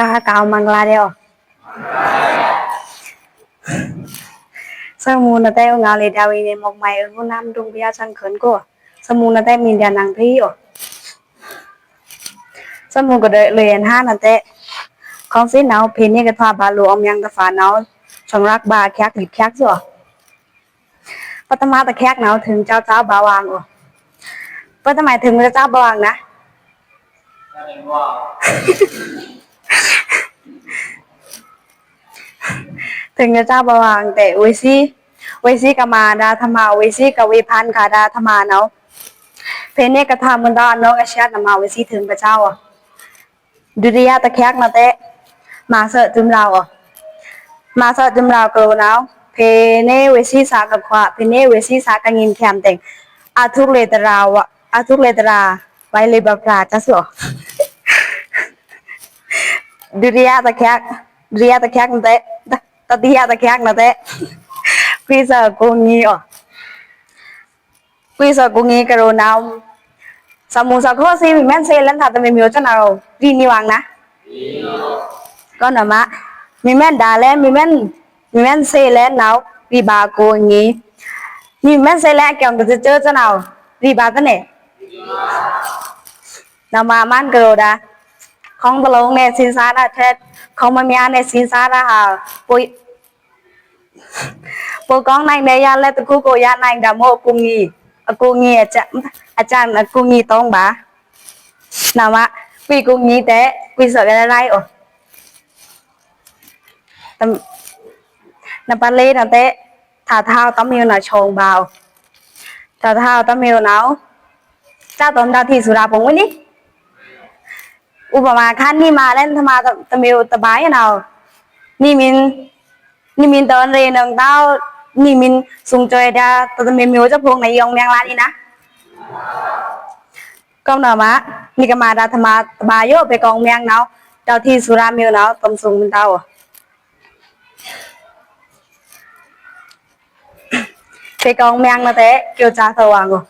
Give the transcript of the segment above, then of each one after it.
Ka cao mang la đeo. Sa mu na teo nga le dawi ne mok mai u nam dung bia chang khẩn ko. Sa mu na te min dia nang thi o. Sa mu ko de le en ha na te. Con xin nào phe ne ka tha ba lu om yang ta fa nào chong rak ba kyak lip kyak zo. ปัตมาตะแคกเนาถึงเจ้าเจ้ ถึงเจ้าบาวางนะเจ้าบาวางแต่เวซีเวซีกามาดาธรรมาเวซีกเวพันคาดาธรรมาเนาเพเนกธรรมันดาเนาอาชาตมาเวซีถึงพระเจ้าอะดุริยาตะแคกมาเตะมาเสอะจุมเราอะมาเสอะจุมเราเกลเนาเพเนเวซีสากับขวาเพเนเวซีสากังยินแคมเต็งอาทุกเลตราวะอาทุกเลตราไว้เลยบปราจะสว ဒုတိယတခက်ဒုတိယတခက်နဲ့တတိယတခက်နဲ့ခွေးစာကိုငီးအော်ခွေးစာကိုငီးကရောနောင်စမုစခောစီမန်ဆေလန်သာတမေမျိုးချနာရောဒီနီဝမ်နာကောနမမိမန်ဒါလဲမိမန်မိမန်ဆေလဲနောက်ဒီဘာကိုငီးမိမန်ဆေလဲအကောင်ကစချေချနာရောဒီဘာတနဲ့နမမန်ကရောဒါ không bao lâu nè, xin xa ra thế không mà mẹ nè, xin xa ra hả bố bố con này nè ya lên từ cô cô ya này đã mô cô nghi. À cô nghi à chạm à chạm là cô nghỉ tông bà. Nào mà vì cô nghi thế vì sợ cái này ồ tầm nè bà lê nè thế thả thao tấm yêu là chồng bào thả thao tấm yêu nào cha tóm đào thì sửa ra bóng đi. อุปมาขั้นนี่มาเล่นธรรมาตะตะเมวตะบายเอานี่มินนี่มินตอนเรียนเต้านี่มินสุงจอยดาตะตะเมวมิวจะพงในยองแมงลานี่นะก็หน่อมะนี่ก็มาดาธรรมาตะบายโยไปกองแมงเนาเจ้าที่สุรามิวเนาตำสุงมันเต้าไปกองแมงนะเตะเกี่ยวจ้าสว่างอะ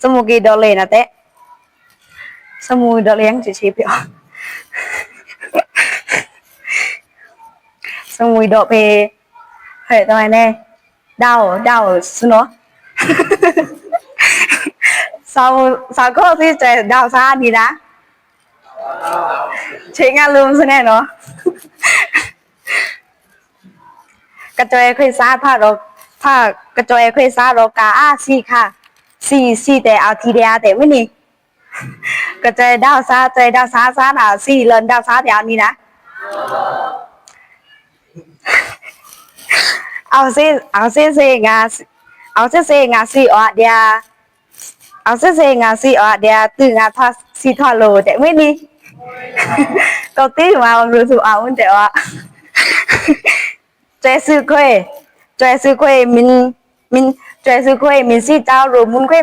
สมุกีดอลเลยนะเตะ สมุยดอเลี้ยงจะชีพอะสมุยดอเพเฮ้ยทำไมแน่ดาวดาวสุนสาวสาวก็ที่จะดาวซาดีนะเช็งานลืมซะแน่เนาะกระจอยเคยซาผ้าเราผ้ากระจอยเคยซาเรากาอาซีค่ะซีซีแต่เอาทีเดียวแต่ไม่นี่ ก็ใจดาวซาใจดาวซาซาหนาสี่เลินดาวซาแถวนี้นะ เอาซิเอาซิเซงาเอาซิเซงาซีออเดียเอาซิเซงาซีออเดียตื่นงาทอซีทอโลแต่ไม่นี่ก็ตีมารู้สึกเอาแต่ว่าใจซื้อค่อยใจซื้อค่อยมินมินใจซื้อค่อยมินซี่เจ้ารู้มุนค่อย